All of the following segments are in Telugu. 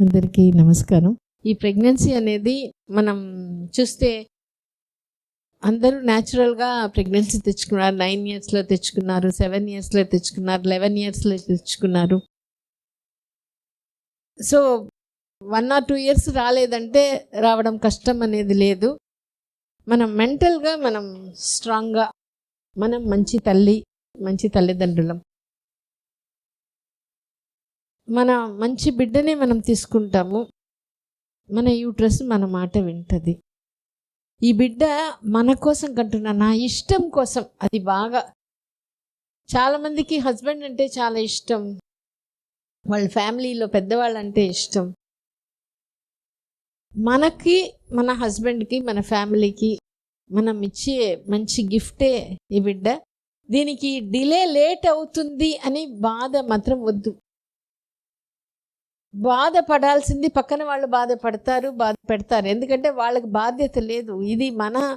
అందరికీ నమస్కారం. ఈ ప్రెగ్నెన్సీ అనేది మనం చూస్తే అందరూ న్యాచురల్గా ప్రెగ్నెన్సీ తెచ్చుకున్నారు. నైన్ ఇయర్స్లో తెచ్చుకున్నారు. సెవెన్ ఇయర్స్లో తెచ్చుకున్నారు. లెవెన్ ఇయర్స్లో తెచ్చుకున్నారు. So one or two years రాలేదంటే రావడం కష్టం అనేది లేదు. మనం మెంటల్గా మనం స్ట్రాంగ్గా మనం మంచి తల్లి మంచి తల్లిదండ్రులం. మన మంచి బిడ్డనే మనం తీసుకుంటాము. మన యూట్రస్ మన మాట వింటుంది. ఈ బిడ్డ మన కోసం కంటున్నా నా ఇష్టం కోసం. అది బాగా చాలామందికి హస్బెండ్ అంటే చాలా ఇష్టం. వాళ్ళ ఫ్యామిలీలో పెద్దవాళ్ళు అంటే ఇష్టం. మనకి మన హస్బెండ్కి మన ఫ్యామిలీకి మనం ఇచ్చే మంచి గిఫ్టే ఈ బిడ్డ. దీనికి డిలే లేట్ అవుతుంది అని బాధ మాత్రం వద్దు. బాధపడాల్సింది పక్కన వాళ్ళు బాధపడతారు బాధ పెడతారు ఎందుకంటే వాళ్ళకి బాధ్యత లేదు. ఇది మన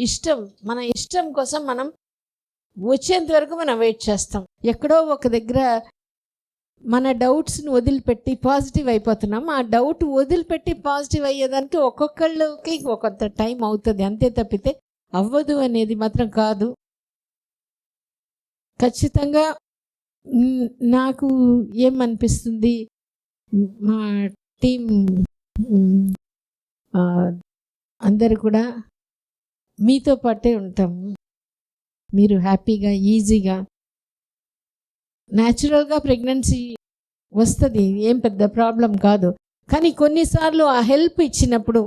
ఇష్టం. మన ఇష్టం కోసం మనం వచ్చేంత వరకు మనం వెయిట్ చేస్తాం. ఎక్కడో ఒక దగ్గర మన డౌట్స్ని వదిలిపెట్టి పాజిటివ్ అయిపోతున్నాం. ఆ డౌట్ వదిలిపెట్టి పాజిటివ్ అయ్యేదానికి ఒక్కొక్కళ్ళకి ఒకంత టైం అవుతుంది. అంతే తప్పితే అవ్వదు అనేది మాత్రం కాదు. ఖచ్చితంగా నాకు ఏమనిపిస్తుంది? మా టీం అందరు కూడా మీతో పాటే ఉంటాము. మీరు హ్యాపీగా ఈజీగా. న్యాచురల్గా ప్రెగ్నెన్సీ వస్తుంది ఏం పెద్ద ప్రాబ్లం కాదు. కానీ కొన్నిసార్లు ఆ హెల్ప్ ఇచ్చినప్పుడు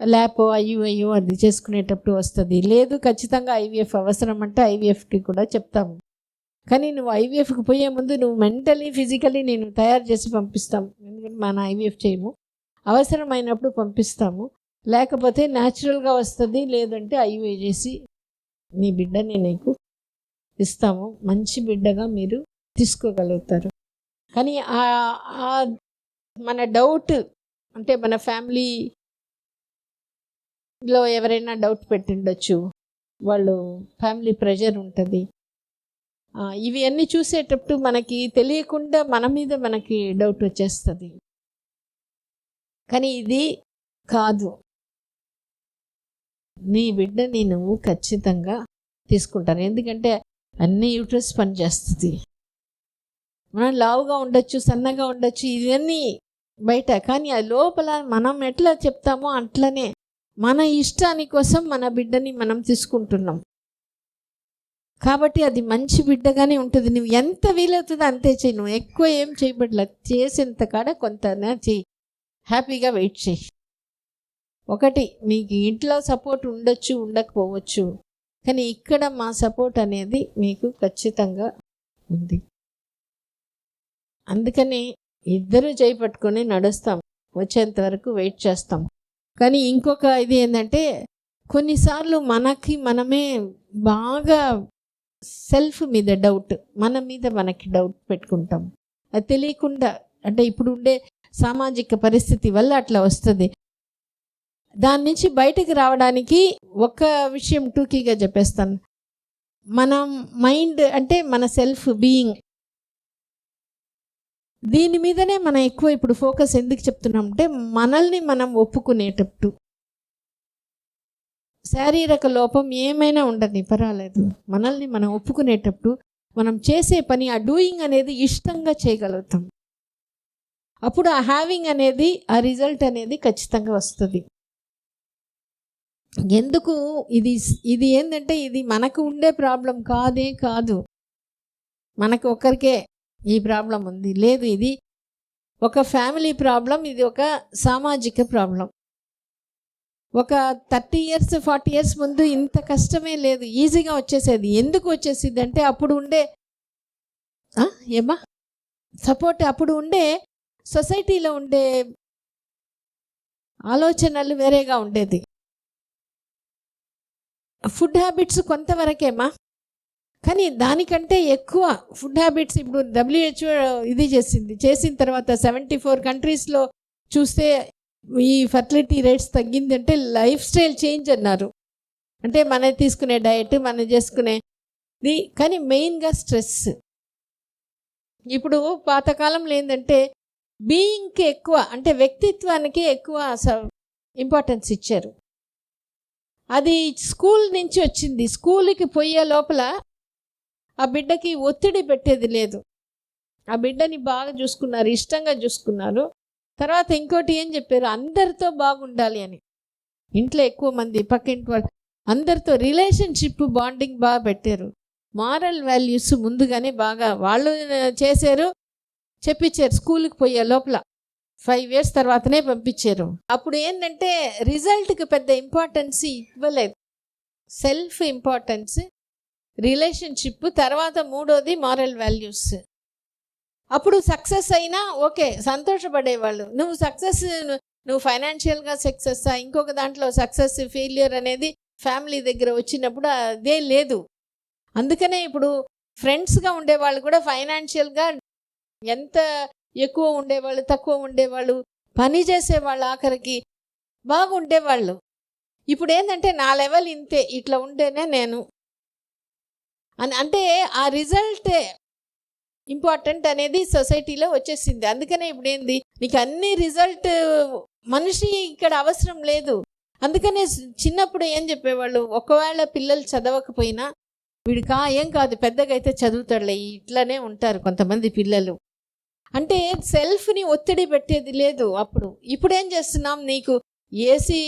ల్యాప్ అయ్యో అయ్యో అది చేసుకునేటప్పుడు వస్తుంది. లేదు ఖచ్చితంగా ఐవీఎఫ్ అవసరం అంటే ఐవీఎఫ్కి కూడా చెప్తాము. కానీ నువ్వు ఐవీఎఫ్కి పోయే ముందు నువ్వు మెంటలీ ఫిజికలీ నేను తయారు చేసి పంపిస్తాం ఎందుకంటే మన ఐవీఎఫ్ చేయము. అవసరమైనప్పుడు పంపిస్తాము. లేకపోతే న్యాచురల్గా వస్తుంది లేదంటే ఐవీఏ చేసి నీ బిడ్డని నీకు ఇస్తాము. మంచి బిడ్డగా మీరు తీసుకోగలుగుతారు. కానీ ఆ మన డౌట్ అంటే మన ఫ్యామిలీలో ఎవరైనా డౌట్ పెట్టిండొచ్చు. వాళ్ళు ఫ్యామిలీ ప్రెషర్ ఉంటుంది. ఇవి అన్నీ చూసేటప్పుడు మనకి తెలియకుండా మన మీద మనకి డౌట్ వచ్చేస్తుంది. కానీ ఇది కాదు. నీ బిడ్డని నువ్వు ఖచ్చితంగా తీసుకుంటారు. ఎందుకంటే అన్ని యూట్రస్ పనిచేస్తుంది మనం లావుగా ఉండొచ్చు సన్నగా ఉండొచ్చు ఇవన్నీ బయట. కానీ ఆ లోపల మనం ఎట్లా చెప్తామో అట్లనే మన ఇష్టాని కోసం మన బిడ్డని మనం తీసుకుంటున్నాం. కాబట్టి అది మంచి బిడ్డగానే ఉంటుంది. నువ్వు ఎంత వీలవుతుందో అంతే చెయ్యి. నువ్వు ఎక్కువ ఏం చేయబడలే. చేసేంత కాడ కొంత చెయ్యి. హ్యాపీగా వెయిట్ చేయి ఒకటి మీకు ఇంట్లో సపోర్ట్ ఉండొచ్చు ఉండకపోవచ్చు. కానీ ఇక్కడ మా సపోర్ట్ అనేది మీకు ఖచ్చితంగా ఉంది. అందుకని ఇద్దరు చేపట్టుకొని నడుస్తాం. వచ్చేంత వరకు వెయిట్ చేస్తాం. కానీ ఇంకొక ఇది ఏంటంటే కొన్నిసార్లు మనకి మనమే బాగా సెల్ఫ్ మీద డౌట్ మన మీద మనకి డౌట్ పెట్టుకుంటాం. అది తెలియకుండా అంటే ఇప్పుడు ఉండే సామాజిక పరిస్థితి వల్ల అట్లా వస్తుంది. దాని నుంచి బయటకు రావడానికి ఒక విషయం టూకీగా చెప్పేస్తాను. మనం మైండ్ అంటే మన సెల్ఫ్ బీయింగ్ దీని మీదనే మనం ఎక్కువ ఇప్పుడు ఫోకస్ ఎందుకు చెప్తున్నాం అంటే మనల్ని మనం ఒప్పుకునేటట్టు. శారీరక లోపం ఏమైనా ఉండని పర్వాలేదు. మనల్ని మనం ఒప్పుకునేటప్పుడు మనం చేసే పని ఆ డూయింగ్ అనేది ఇష్టంగా చేయగలుగుతాం. అప్పుడు ఆ హ్యావింగ్ అనేది ఆ రిజల్ట్ అనేది ఖచ్చితంగా వస్తుంది. ఎందుకు? ఇది ఇది ఏంటంటే ఇది మనకు ఉండే ప్రాబ్లం కాదే కాదు. మనకు ఒక్కరికే ఈ ప్రాబ్లం ఉంది. లేదు ఇది ఒక ఫ్యామిలీ ప్రాబ్లం ఇది ఒక సామాజిక ప్రాబ్లం ఒక థర్టీ ఇయర్స్ ఫార్టీ ఇయర్స్ ముందు ఇంత కష్టమే లేదు. ఈజీగా వచ్చేసేది. ఎందుకు వచ్చేసింది అంటే అప్పుడు ఉండే ఏమా ఏమ్మా? సపోర్ట్ అప్పుడు ఉండే సొసైటీలో ఉండే ఆలోచనలు వేరేగా ఉండేది. ఫుడ్ హ్యాబిట్స్ కొంతవరకేమా? కానీ దానికంటే ఎక్కువ ఫుడ్ హ్యాబిట్స్ ఇప్పుడు డబ్ల్యూహెచ్ఓ ఇది చేసింది. చేసిన తర్వాత సెవెంటీ ఫోర్ కంట్రీస్లో చూస్తే ఈ ఫర్టిలిటీ రేట్స్ తగ్గిందంటే లైఫ్ స్టైల్ చేంజ్ అన్నారు. అంటే మన తీసుకునే డయట్ మనం చేసుకునేది కానీ మెయిన్గా స్ట్రెస్ ఇప్పుడు పాతకాలంలో ఏంటంటే బీయింగ్కి ఎక్కువ అంటే వ్యక్తిత్వానికి ఎక్కువ ఇంపార్టెన్స్ ఇచ్చారు. అది స్కూల్ నుంచి వచ్చింది. స్కూల్కి పోయే లోపల ఆ బిడ్డకి ఒత్తిడి పెట్టేది లేదు. ఆ బిడ్డని బాగా చూసుకున్నారు ఇష్టంగా చూసుకున్నారు. తర్వాత ఇంకోటి ఏం చెప్పారు? అందరితో బాగుండాలి అని. ఇంట్లో ఎక్కువ మంది పక్కింటి వాళ్ళు అందరితో రిలేషన్షిప్ బాండింగ్ బాగా పెట్టారు. మారల్ వాల్యూస్ ముందుగానే బాగా వాళ్ళు చేశారు చెప్పించారు స్కూల్కి పోయే లోపల. ఫైవ్ ఇయర్స్ తర్వాతనే పంపించారు. అప్పుడు ఏంటంటే రిజల్ట్కి పెద్ద ఇంపార్టెన్స్ ఇవ్వలేదు. సెల్ఫ్ ఇంపార్టెన్స్ రిలేషన్షిప్ తర్వాత మూడోది మారల్ వాల్యూస్. అప్పుడు సక్సెస్ అయినా ఓకే సంతోషపడేవాళ్ళు. నువ్వు సక్సెస్ నువ్వు ఫైనాన్షియల్గా సక్సెస్ ఇంకొక దాంట్లో సక్సెస్ ఫెయిలియర్ అనేది ఫ్యామిలీ దగ్గర వచ్చినప్పుడు అదే లేదు. అందుకనే ఇప్పుడు ఫ్రెండ్స్గా ఉండేవాళ్ళు కూడా ఫైనాన్షియల్గా ఎంత ఎక్కువ ఉండేవాళ్ళు తక్కువ ఉండేవాళ్ళు పని చేసేవాళ్ళు ఆఖరికి బాగుండేవాళ్ళు. ఇప్పుడు ఏంటంటే నా లెవెల్ ఇంతే ఇట్లా ఉంటేనే నేను. అని అంటే ఆ రిజల్టే ఇంపార్టెంట్ అనేది సొసైటీలో వచ్చేసింది. అందుకనే ఇప్పుడు ఏంది నీకు అన్ని రిజల్ట్ మనిషి ఇక్కడ అవసరం లేదు. అందుకనే చిన్నప్పుడు ఏం చెప్పేవాళ్ళు? ఒకవేళ పిల్లలు చదవకపోయినా వీడు కా ఏం కాదు పెద్దగా అయితే చదువుతాడులే ఇట్లానే ఉంటారు కొంతమంది పిల్లలు. అంటే సెల్ఫ్ని ఒత్తిడి పెట్టేది లేదు అప్పుడు. ఇప్పుడు ఏం చేస్తున్నాం? నీకు ఏసీ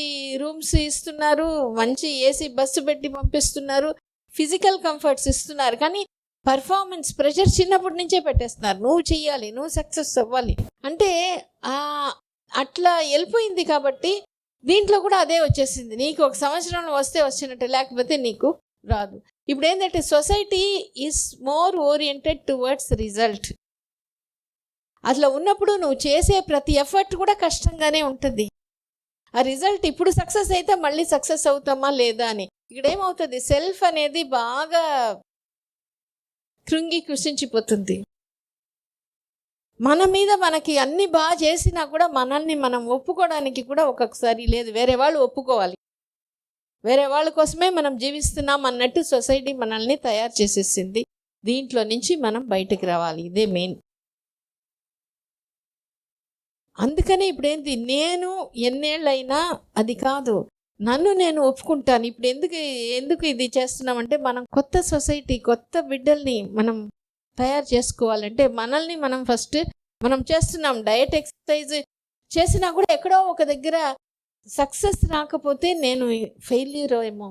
రూమ్స్ ఇస్తున్నారు మంచి ఏసీ బస్సు పెట్టి పంపిస్తున్నారు ఫిజికల్ కంఫర్ట్స్ ఇస్తున్నారు. కానీ పర్ఫార్మెన్స్ ప్రెషర్ చిన్నప్పటి నుంచే పెట్టేస్తున్నారు. నువ్వు చెయ్యాలి నువ్వు సక్సెస్ అవ్వాలి. అంటే అట్లా వెళ్ళిపోయింది కాబట్టి దీంట్లో కూడా అదే వచ్చేసింది. నీకు ఒక సంవత్సరంలో వస్తే వచ్చినట్టు లేకపోతే నీకు రాదు. ఇప్పుడు ఏంటంటే society is more oriented towards result అట్లా ఉన్నప్పుడు నువ్వు చేసే ప్రతి ఎఫర్ట్ కూడా కష్టంగానే ఉంటుంది. ఆ రిజల్ట్ ఇప్పుడు సక్సెస్ అయితే మళ్ళీ సక్సెస్ అవుతామా లేదా అని. ఇక్కడ ఏమవుతుంది సెల్ఫ్ అనేది బాగా కృంగి కృషించిపోతుంది. మన మీద మనకి అన్ని బాగా చేసినా కూడా మనల్ని మనం ఒప్పుకోవడానికి కూడా ఒక్కొక్కసారి లేదు. వేరే వాళ్ళు ఒప్పుకోవాలి. వేరే వాళ్ళ కోసమే మనం జీవిస్తున్నాం అన్నట్టు సొసైటీ మనల్ని తయారు చేసేసింది. దీంట్లో నుంచి మనం బయటకు రావాలి. ఇదే మెయిన్. అందుకని ఇప్పుడేంటి నేను ఎన్నేళ్ళైనా అది కాదు. నన్ను నేను ఒప్పుకుంటాను. ఇప్పుడు ఎందుకు ఎందుకు ఇది చేస్తున్నామంటే మనం కొత్త సొసైటీ కొత్త బిడ్డల్ని మనం తయారు చేసుకోవాలంటే మనల్ని మనం ఫస్ట్ మనం చేస్తున్నాం. డయట్ ఎక్సర్సైజ్ చేసినా కూడా ఎక్కడో ఒక దగ్గర సక్సెస్ రాకపోతే నేను ఫెయిల్యూర్ ఏమో.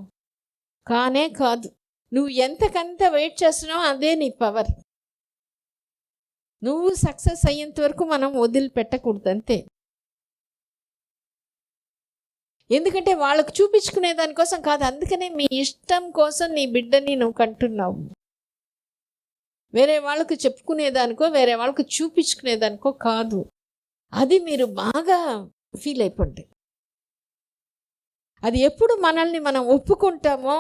కానే కాదు. నువ్వు ఎంతకంత వెయిట్ చేస్తున్నావో అదే నీ పవర్. నువ్వు సక్సెస్ అయ్యేంత వరకు మనం వదిలిపెట్టకూడదు అంతే. ఎందుకంటే వాళ్ళకు చూపించుకునే దానికోసం కాదు అందుకనే మీ ఇష్టం కోసం నీ బిడ్డని నువ్వు కంటున్నావు. వేరే వాళ్ళకు చెప్పుకునేదానికో వేరే వాళ్ళకు చూపించుకునేదానికో కాదు. అది మీరు బాగా ఫీల్ అయిపోండి. అది ఎప్పుడు మనల్ని మనం ఒప్పుకుంటామో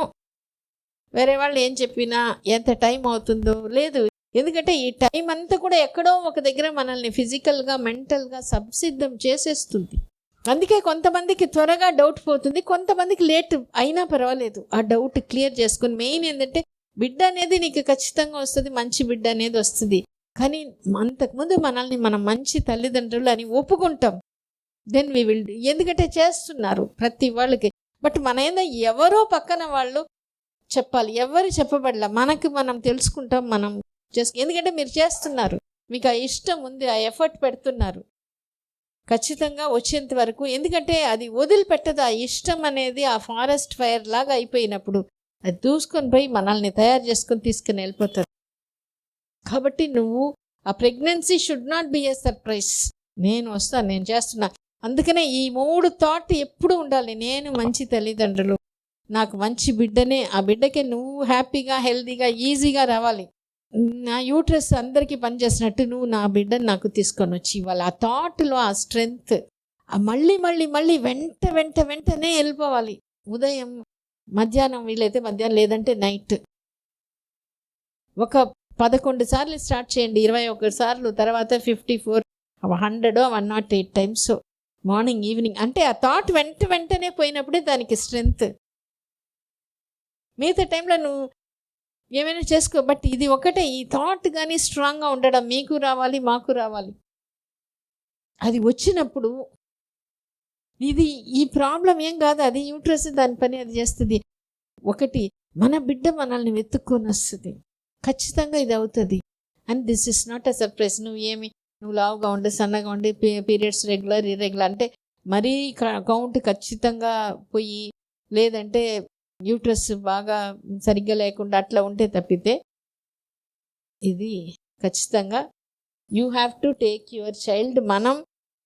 వేరే వాళ్ళు ఏం చెప్పినా ఎంత టైం అవుతుందో లేదు. ఎందుకంటే ఈ టైం అంతా కూడా ఎక్కడో ఒక దగ్గర మనల్ని ఫిజికల్గా మెంటల్గా సంసిద్ధం చేసేస్తుంది. అందుకే కొంతమందికి త్వరగా డౌట్ పోతుంది కొంతమందికి లేట్ అయినా పర్వాలేదు. ఆ డౌట్ క్లియర్ చేసుకుని మెయిన్ ఏంటంటే బిడ్డ అనేది నీకు ఖచ్చితంగా వస్తుంది మంచి బిడ్డ అనేది వస్తుంది. కానీ అంతకుముందు మనల్ని మనం మంచి తల్లిదండ్రులు అని ఒప్పుకుంటాం. దెన్ వి విల్ ఎందుకంటే చేస్తున్నారు ప్రతి వాళ్ళకి. బట్ మన ఏదో ఎవరో పక్కన వాళ్ళు చెప్పాలి. ఎవరు చెప్పబడలా? మనకి మనం తెలుసుకుంటాం మనం చేసు ఎందుకంటే మీరు చేస్తున్నారు. మీకు ఆ ఇష్టం ఉంది ఆ ఎఫర్ట్ పెడుతున్నారు. ఖచ్చితంగా వచ్చేంత వరకు. ఎందుకంటే అది వదిలిపెట్టదు. ఆ ఇష్టం అనేది ఆ ఫారెస్ట్ ఫైర్ లాగా అయిపోయినప్పుడు అది దూసుకొని పోయి మనల్ని తయారు చేసుకొని తీసుకుని వెళ్ళిపోతారు. కాబట్టి నువ్వు ఆ pregnancy should not be a surprise. నేను వస్తాను నేను చేస్తున్నా. అందుకనే ఈ మూడు థాట్ ఎప్పుడు ఉండాలి. నేను మంచి తల్లిదండ్రులు. నాకు మంచి బిడ్డనే. ఆ బిడ్డకే నువ్వు హ్యాపీగా హెల్దీగా ఈజీగా రావాలి. నా యూట్రస్ అందరికీ పనిచేసినట్టు నువ్వు నా బిడ్డను నాకు తీసుకొని వచ్చి ఇవ్వాలి ఆ థాట్లో ఆ స్ట్రెంగ్త్ ఆ మళ్ళీ మళ్ళీ మళ్ళీ వెంట వెంట వెంటనే వెళ్ళిపోవాలి. ఉదయం మధ్యాహ్నం వీలైతే మధ్యాహ్నం లేదంటే నైట్ ఒక పదకొండు సార్లు స్టార్ట్ చేయండి. ఇరవై ఒకటి సార్లు తర్వాత fifty four hundred one nought eight times morning evening అంటే ఆ థాట్ వెంట వెంటనే పోయినప్పుడే దానికి స్ట్రెంగ్త్ మిగతా టైంలో నువ్వు ఏమైనా చేసుకో బట్ ఇది ఒకటే. ఈ థాట్ కానీ స్ట్రాంగ్గా ఉండడం మీకు రావాలి మాకు రావాలి. అది వచ్చినప్పుడు ఇది ఈ ప్రాబ్లం ఏం కాదు అది యూట్రస్ దాని పని అది చేస్తుంది. ఒకటి మన బిడ్డ మనల్ని వెతుక్కొని వస్తుంది. ఖచ్చితంగా ఇది అవుతుంది. And this is not a surprise నువ్వు ఏమి నువ్వు లావుగా ఉండి సన్నగా ఉండి పీరియడ్స్ రెగ్యులర్ ఇర్రెగ్యులర్ అంటే మరీ కౌంట్ ఖచ్చితంగా పోయి లేదంటే యూట్రస్ బాగా సరిగ్గా లేకుండా అట్లా ఉంటే తప్పితే ఇది ఖచ్చితంగా you have to take your child మనం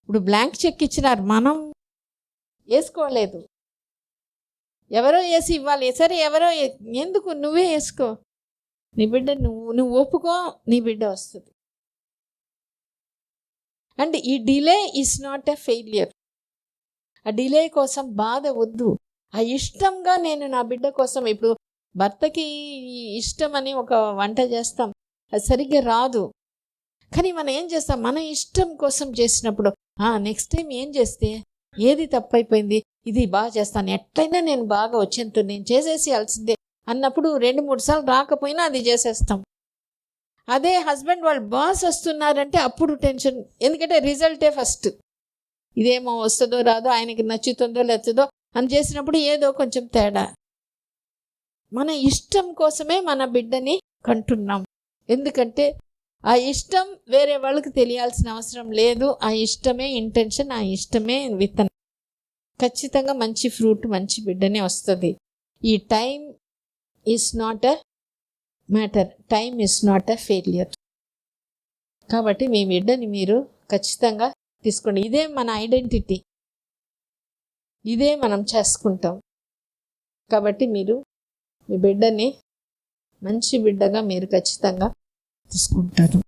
ఇప్పుడు బ్లాంక్ చెక్ ఇచ్చినారు మనం వేసుకోలేదు. ఎవరో వేసి ఇవ్వాలి సరే ఎవరో ఎందుకు నువ్వే వేసుకో? నీ బిడ్డ నువ్వు నువ్వు ఒప్పుకో నీ బిడ్డ వస్తుంది. అండ్ ఈ delay is not a failure. ఆ డిలే కోసం బాధ వద్దు. ఆ ఇష్టంగా నేను నా బిడ్డ కోసం ఇప్పుడు భర్తకి ఇష్టం అని ఒక వంట చేస్తాం. అది సరిగ్గా రాదు. కానీ మనం ఏం చేస్తాం? మన ఇష్టం కోసం చేసినప్పుడు నెక్స్ట్ టైం ఏం చేస్తే? ఏది తప్పైపోయింది? ఇది బాగా చేస్తాను. ఎట్లయినా నేను బాగా వచ్చేంత నేను చేసేసి అలసిందే అన్నప్పుడు రెండు మూడు సార్లు రాకపోయినా అది చేసేస్తాం. అదే హస్బెండ్ వాళ్ళు బాస్ వస్తున్నారంటే అప్పుడు టెన్షన్. ఎందుకంటే రిజల్టే ఫస్ట్. ఇదేమో వస్తుందో రాదో ఆయనకి నచ్చుతుందో లేదో అని చేసినప్పుడు ఏదో కొంచెం తేడా. మన ఇష్టం కోసమే మన బిడ్డని కంటున్నాం. ఎందుకంటే ఆ ఇష్టం వేరే వాళ్ళకి తెలియాల్సిన అవసరం లేదు. ఆ ఇష్టమే ఇంటెన్షన్ ఆ ఇష్టమే విత్తనం. ఖచ్చితంగా మంచి ఫ్రూట్ మంచి బిడ్డనే వస్తుంది. ఈ time is not a matter time is not a failure కాబట్టి మీ బిడ్డని మీరు ఖచ్చితంగా తీసుకోండి. ఇదే మన ఐడెంటిటీ ఇదే మనం చేసుకుంటాం. కాబట్టి మీరు మీ బిడ్డని మంచి బిడ్డగా మీరు ఖచ్చితంగా తీసుకుంటారు.